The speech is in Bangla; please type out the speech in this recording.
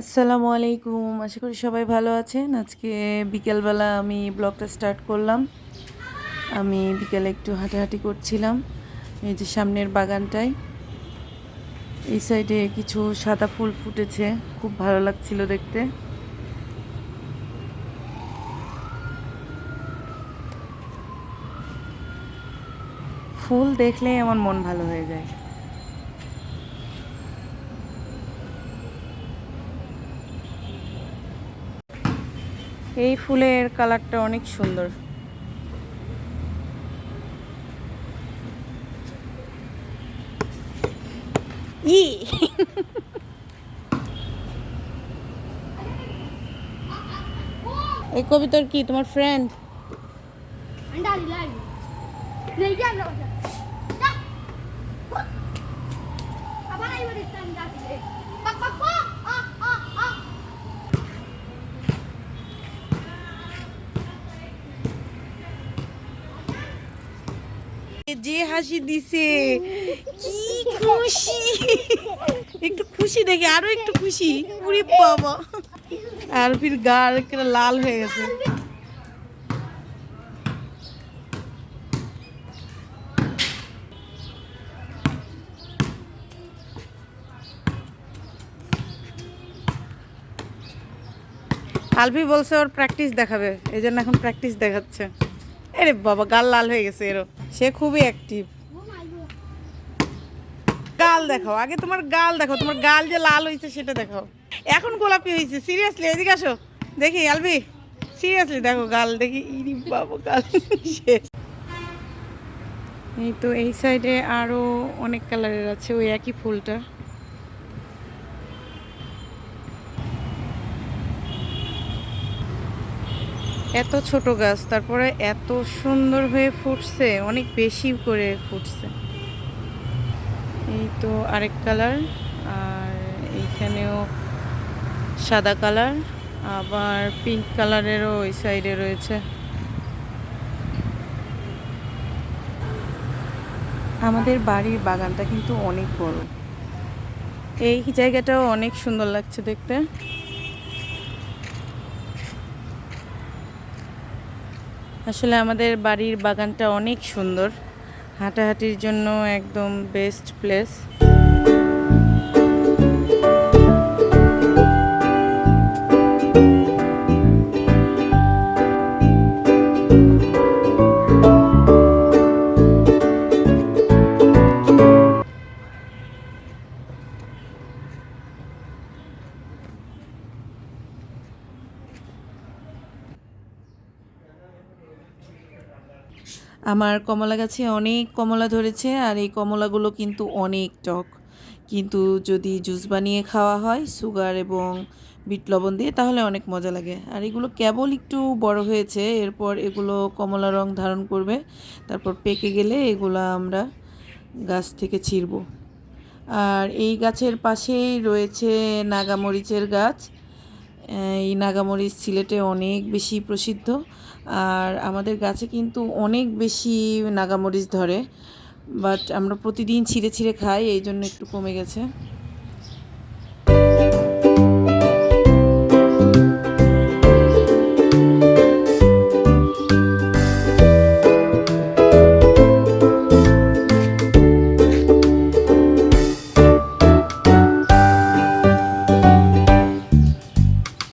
আসসালামু আলাইকুম। আশা করি সবাই ভালো আছেন। আজকে বিকেলবেলা আমি ব্লগটা স্টার্ট করলাম। আমি বিকেলে একটু হাঁটাহাঁটি করছিলাম। এই যে সামনের বাগানটায়। এই সাইডে কিছু সাদা ফুল ফুটেছে। খুব ভালো লাগছিল দেখতে। ফুল দেখলেই আমার মন ভালো হয়ে যায়। এই ফুলের কালারটা অনেক সুন্দর। ই! এই কবিতার কি তোমার ফ্রেন্ড Andali, যে হাসি দিছে। কি খুশি। একটু খুশি দেখে আরও একটু খুশি। পুরি বাবা। আর ফির গাল একটা লাল হয়ে গেছে। আলভি বলছে ওর প্র্যাকটিস দেখাবে। এই জন্য এখন প্র্যাকটিস দেখাচ্ছে। আরে বাবা গাল লাল হয়ে গেছে এরও সে খুবই অ্যাক্টিভ. গাল দেখো আগে তোমার গাল দেখো তোমার গাল যে লাল হয়েছে সেটা দেখো এখন গোলাপি হয়েছে সিরিয়াসলি এদিকে আসো। দেখি, আলবি সিরিয়াসলি দেখো গাল, দেখি ইরি বাবু, গাল এই তো এই সাইডে আরও অনেক কালারের আছে, ওই একই ফুলটা। এত ছোট গাছ, তারপরে এত সুন্দর হয়ে ফুটছে, অনেক বেশি করে ফুটছে। এই তো আরেক কালার, আর এইখানেও সাদা কালার, আবার পিঙ্ক কালারেরও ওই সাইডে রয়েছে। আমাদের বাড়ির বাগানটা কিন্তু অনেক বড়। এই জায়গাটাও অনেক সুন্দর লাগছে দেখতে। আসলে আমাদের বাড়ির বাগানটা অনেক সুন্দর। হাঁটাহাঁটির জন্য একদম বেস্ট প্লেস আমার কমলা গাছে অনেক কমলা ধরেছে আর এই কমলাগুলো কিন্তু অনেক টক। কিন্তু যদি জুস বানিয়ে খাওয়া হয়, সুগার এবং বিট লবণ দিয়ে, তাহলে অনেক মজা লাগে। আর এগুলো কেবল একটু বড় হয়েছে, এরপর এগুলো কমলা রং ধারণ করবে। তারপর পেকে গেলে এগুলো আমরা গাছ থেকে ছিঁড়ব। আর এই গাছের পাশেই রয়েছে নাগামরিচের গাছ। এই নাগামরিচ সিলেটে অনেক বেশি প্রসিদ্ধ। আর আমাদের গাছে কিন্তু অনেক বেশি নাগামরিচ ধরে বাট আমরা প্রতিদিন ছিঁড়ে ছিঁড়ে খাই, এই জন্য একটু কমে গেছে।